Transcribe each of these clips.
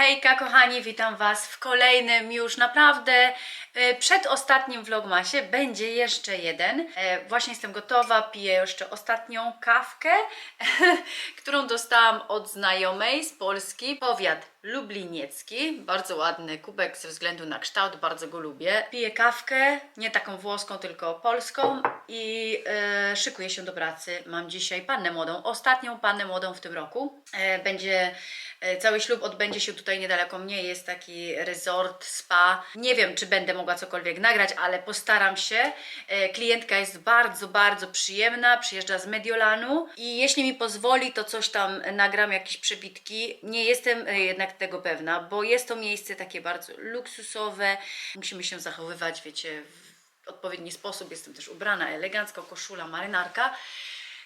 Hejka kochani, witam Was w kolejnym już naprawdę e, przedostatnim vlogmasie. Będzie jeszcze jeden. E, Właśnie jestem gotowa, piję jeszcze ostatnią kawkę, którą dostałam od znajomej z Polski. Powiat lubliniecki. Bardzo ładny kubek ze względu na kształt, bardzo go lubię. Piję kawkę, nie taką włoską, tylko polską i e, szykuję się do pracy. Mam dzisiaj pannę młodą, ostatnią pannę młodą w tym roku. E, będzie cały ślub odbędzie się tutaj niedaleko mnie. Jest taki resort, spa. Nie wiem, czy będę mogła cokolwiek nagrać, ale postaram się. E, klientka jest bardzo, bardzo przyjemna. Przyjeżdża z Mediolanu i jeśli mi pozwoli, to coś tam nagram, jakieś przebitki. Nie jestem e, jednak tego pewna, bo jest to miejsce takie bardzo luksusowe. Musimy się zachowywać, wiecie, w odpowiedni sposób. Jestem też ubrana elegancko, koszula, marynarka.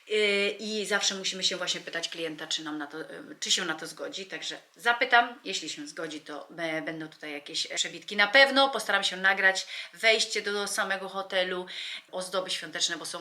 Yy, I zawsze musimy się właśnie pytać klienta, czy, nam na to, yy, czy się na to zgodzi. Także zapytam, jeśli się zgodzi, to be- będą tutaj jakieś przebitki. Na pewno postaram się nagrać wejście do samego hotelu, ozdoby świąteczne, bo są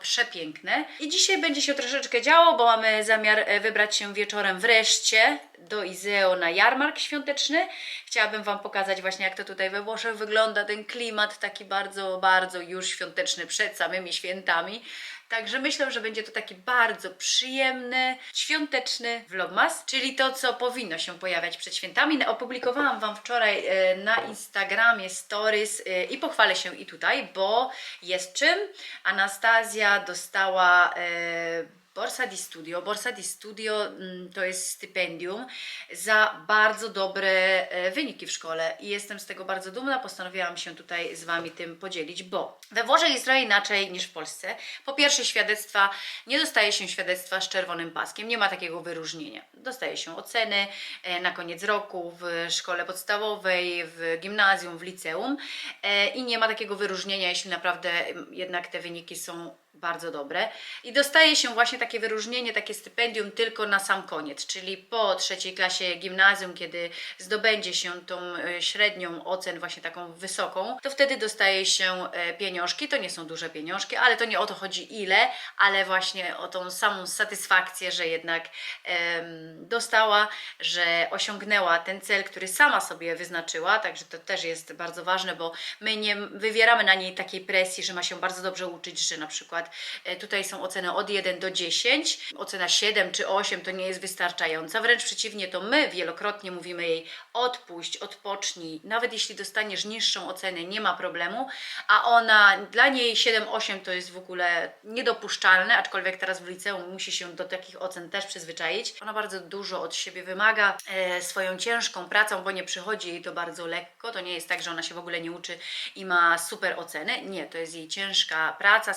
przepiękne. I dzisiaj będzie się troszeczkę działo, bo mamy zamiar e, wybrać się wieczorem wreszcie do Izeo na jarmark świąteczny. Chciałabym Wam pokazać właśnie, jak to tutaj we Włoszech wygląda, ten klimat taki bardzo, bardzo już świąteczny przed samymi świętami. Także myślę, że będzie to taki bardzo przyjemny, świąteczny vlogmas, czyli to, co powinno się pojawiać przed świętami. Opublikowałam Wam wczoraj e, na Instagramie stories e, i pochwalę się i tutaj, bo jest czym. Anastazja dostała e, Borsa di Studio. Borsa di Studio mm, to jest stypendium za bardzo dobre e, wyniki w szkole i jestem z tego bardzo dumna. Postanowiłam się tutaj z Wami tym podzielić, bo we Włoszech jest trochę inaczej niż w Polsce. Po pierwsze, świadectwa, nie dostaje się świadectwa z czerwonym paskiem, nie ma takiego wyróżnienia. Dostaje się oceny e, na koniec roku w szkole podstawowej, w gimnazjum, w liceum e, i nie ma takiego wyróżnienia, jeśli naprawdę mm, jednak te wyniki są bardzo dobre. I dostaje się właśnie takie wyróżnienie, takie stypendium tylko na sam koniec, czyli po trzeciej klasie gimnazjum, kiedy zdobędzie się tą e, średnią ocen, właśnie taką wysoką, to wtedy dostaje się e, pieniążki. To nie są duże pieniążki, ale to nie o to chodzi ile, ale właśnie o tą samą satysfakcję, że jednak em, dostała, że osiągnęła ten cel, który sama sobie wyznaczyła, także to też jest bardzo ważne, bo my nie wywieramy na niej takiej presji, że ma się bardzo dobrze uczyć, że na przykład e, tutaj są oceny od 1 do 10, ocena 7 czy 8 to nie jest wystarczająca, wręcz przeciwnie, to my wielokrotnie mówimy jej odpuść, odpocznij, nawet jeśli dostaniesz niższą ocenę, nie ma problemu, a ona, dla niej 7-8 to jest w ogóle niedopuszczalne, aczkolwiek teraz w liceum musi się do takich ocen też przyzwyczaić. Ona bardzo dużo od siebie wymaga e, swoją ciężką pracą, bo nie przychodzi jej to bardzo lekko, to nie jest tak, że ona się w ogóle nie uczy i ma super oceny, nie, to jest jej ciężka praca,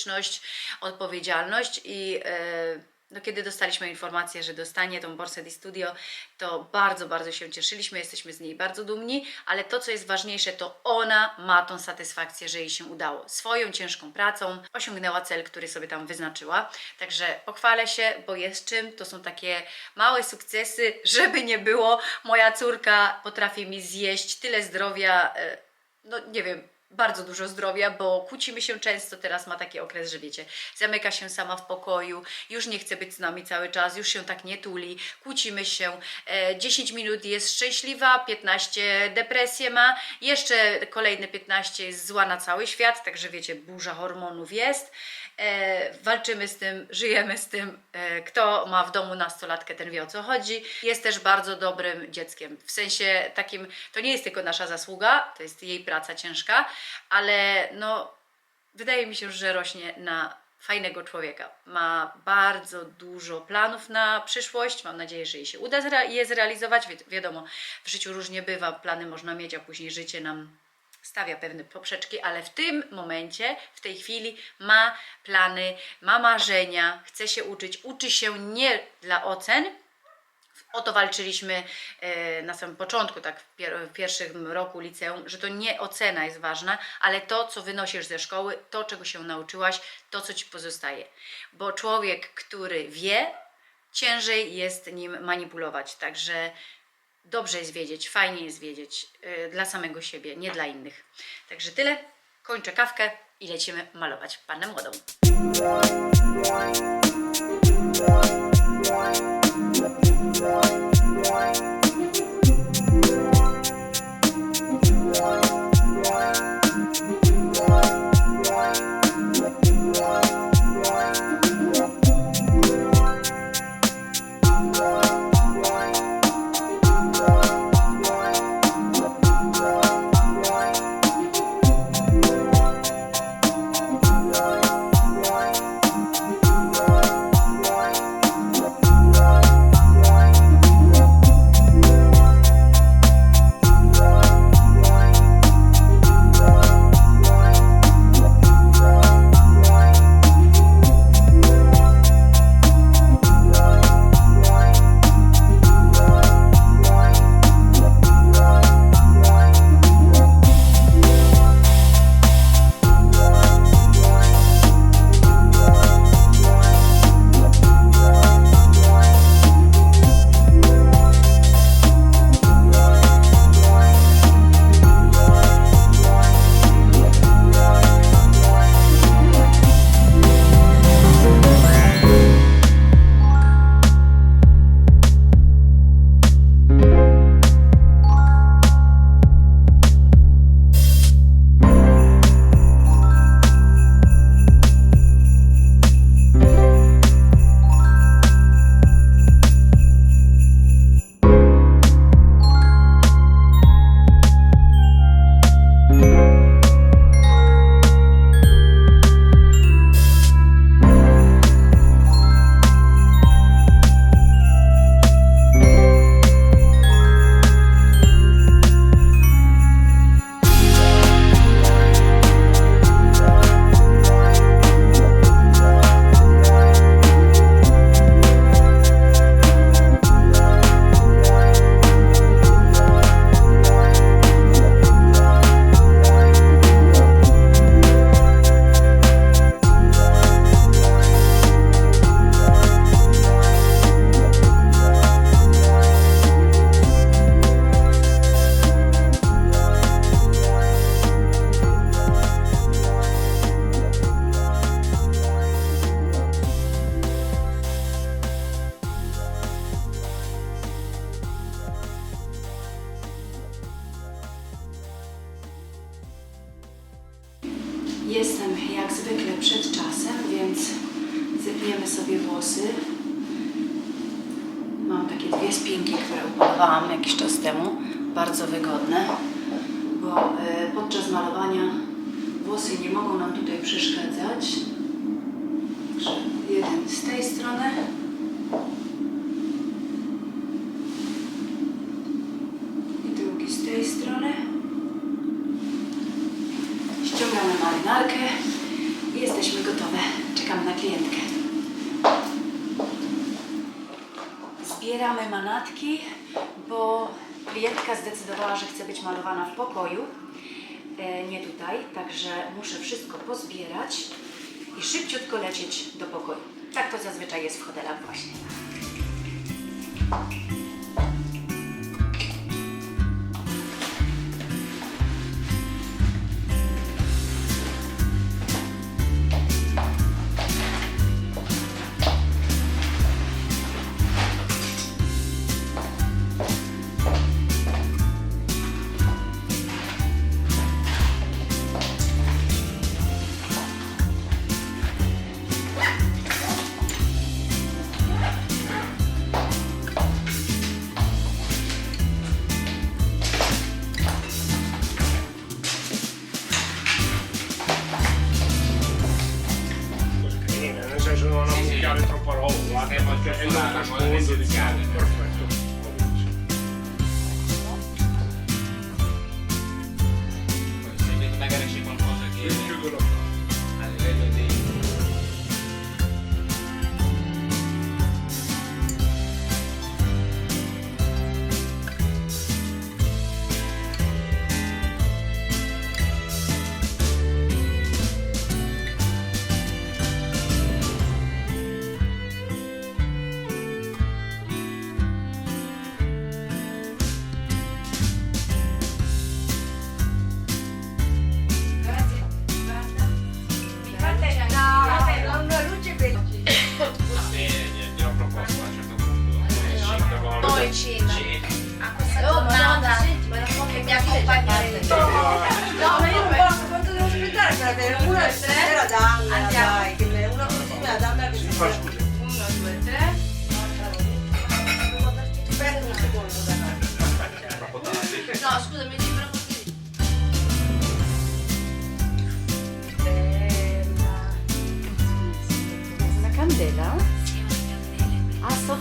systematyczność, odpowiedzialność i e, no, kiedy dostaliśmy informację, że dostanie tą Borsę di Studio, to bardzo, bardzo się cieszyliśmy, jesteśmy z niej bardzo dumni, ale to, co jest ważniejsze, to ona ma tą satysfakcję, że jej się udało. Swoją ciężką pracą osiągnęła cel, który sobie tam wyznaczyła. Także pochwalę się, bo jest czym. To są takie małe sukcesy, żeby nie było. Moja córka potrafi mi zjeść tyle zdrowia, e, no nie wiem, bardzo dużo zdrowia, bo kłócimy się często. Teraz ma taki okres, że wiecie, zamyka się sama w pokoju, już nie chce być z nami cały czas, już się tak nie tuli, kłócimy się. E, 10 minut jest szczęśliwa, 15 depresję ma, jeszcze kolejne 15 jest zła na cały świat, także wiecie, burza hormonów jest. E, walczymy z tym, żyjemy z tym. E, kto ma w domu nastolatkę, ten wie o co chodzi. Jest też bardzo dobrym dzieckiem. W sensie takim, to nie jest tylko nasza zasługa, to jest jej praca ciężka, ale no, wydaje mi się, że rośnie na fajnego człowieka. Ma bardzo dużo planów na przyszłość. Mam nadzieję, że jej się uda je zrealizować. Wi- wiadomo, w życiu różnie bywa, plany można mieć, a później życie nam stawia pewne poprzeczki, ale w tym momencie, w tej chwili ma plany, ma marzenia, chce się uczyć, uczy się nie dla ocen. O to walczyliśmy e, na samym początku, tak w, pier- w pierwszym roku liceum, że to nie ocena jest ważna, ale to, co wynosisz ze szkoły, to, czego się nauczyłaś, to, co ci pozostaje. Bo człowiek, który wie, ciężej jest nim manipulować. Także dobrze jest wiedzieć, fajnie jest wiedzieć yy, dla samego siebie, nie dla innych. Także tyle. Kończę kawkę i lecimy malować pannę młodą. Podczas malowania włosy nie mogą nam tutaj przeszkadzać. Także jeden z tej strony. I drugi z tej strony. Ściągamy marynarkę i jesteśmy gotowe. Czekamy na klientkę. Zbieramy manatki, klientka zdecydowała, że chce być malowana w pokoju, e, nie tutaj, także muszę wszystko pozbierać i szybciutko lecieć do pokoju. Tak to zazwyczaj jest w hotelach właśnie.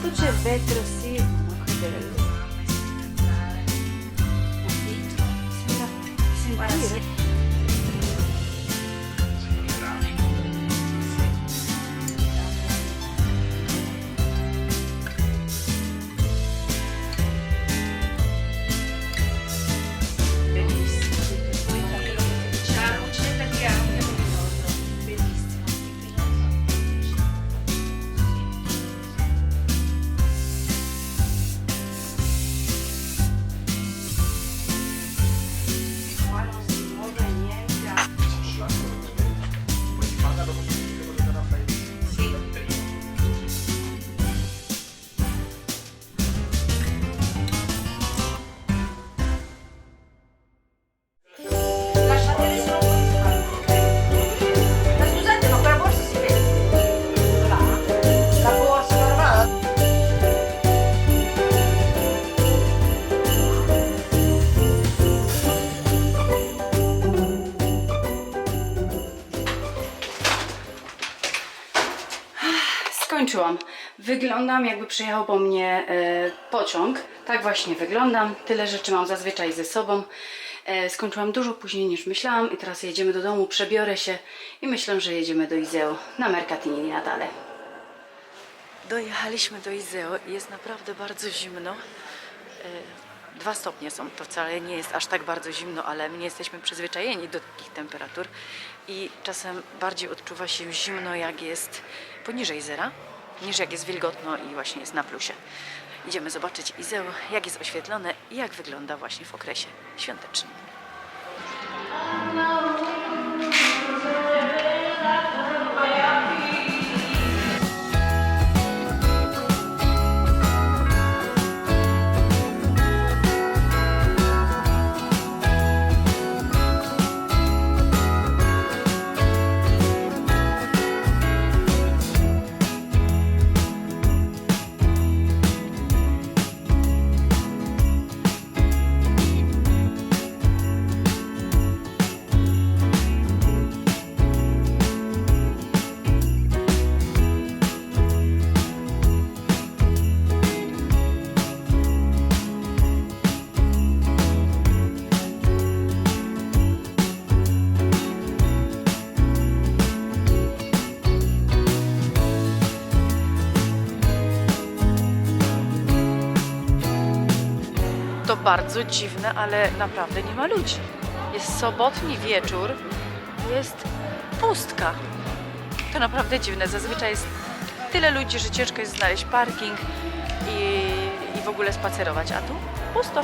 Luce Vetro Wyglądam jakby przyjechał po mnie e, pociąg. Tak właśnie wyglądam. Tyle rzeczy mam zazwyczaj ze sobą. E, skończyłam dużo później niż myślałam i teraz jedziemy do domu, przebiorę się i myślę, że jedziemy do Izeo na Mercatini di Natale. Dojechaliśmy do Izeo i jest naprawdę bardzo zimno. E, Dwa stopnie są, to wcale nie jest aż tak bardzo zimno, ale my nie jesteśmy przyzwyczajeni do takich temperatur i czasem bardziej odczuwa się zimno, jak jest poniżej zera, niż jak jest wilgotno i właśnie jest na plusie. Idziemy zobaczyć Izeo, jak jest oświetlone i jak wygląda właśnie w okresie świątecznym. Bardzo dziwne, ale naprawdę nie ma ludzi. Jest sobotni wieczór, jest pustka. To naprawdę dziwne. Zazwyczaj jest tyle ludzi, że ciężko jest znaleźć parking i, i w ogóle spacerować, a tu pusto.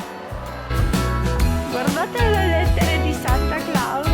Guardate le lettere di Santa Claus.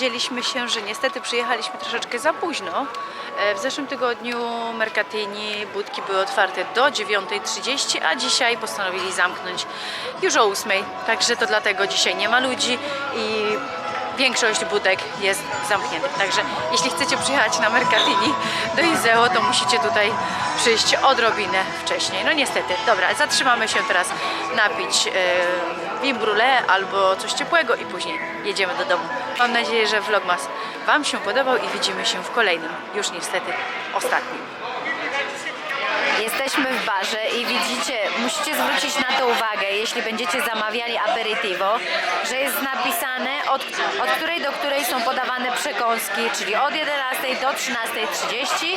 Dowiedzieliśmy się, że niestety przyjechaliśmy troszeczkę za późno. E, W zeszłym tygodniu Mercatini budki były otwarte do 9.30, a dzisiaj postanowili zamknąć już o 8.00. Także to dlatego dzisiaj nie ma ludzi i większość budek jest zamkniętych. Także jeśli chcecie przyjechać na Mercatini do Izeo, to musicie tutaj przyjść odrobinę wcześniej. No niestety. Dobra, zatrzymamy się teraz napić brûlée albo coś ciepłego i później jedziemy do domu. Mam nadzieję, że vlogmas Wam się podobał i widzimy się w kolejnym, już niestety ostatnim. Jesteśmy w barze i widzicie, musicie zwrócić na to uwagę, jeśli będziecie zamawiali aperitivo, że jest napisane od, od której do której są podawane przekąski, czyli od 11 do 13.30,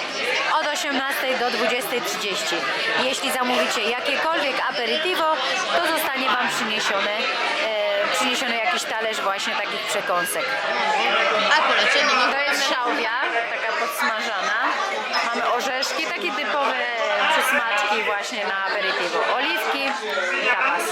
od 18 do 20.30. Jeśli zamówicie jakiekolwiek aperitivo, to zostanie Wam przyniesione, przyniesiony jakiś talerz właśnie takich przekąsek. A kolacyjny To jest szałwia, taka podsmażana. Mamy orzeszki, takie typowe przysmaczki właśnie na aperitivo. Oliwki i tapas.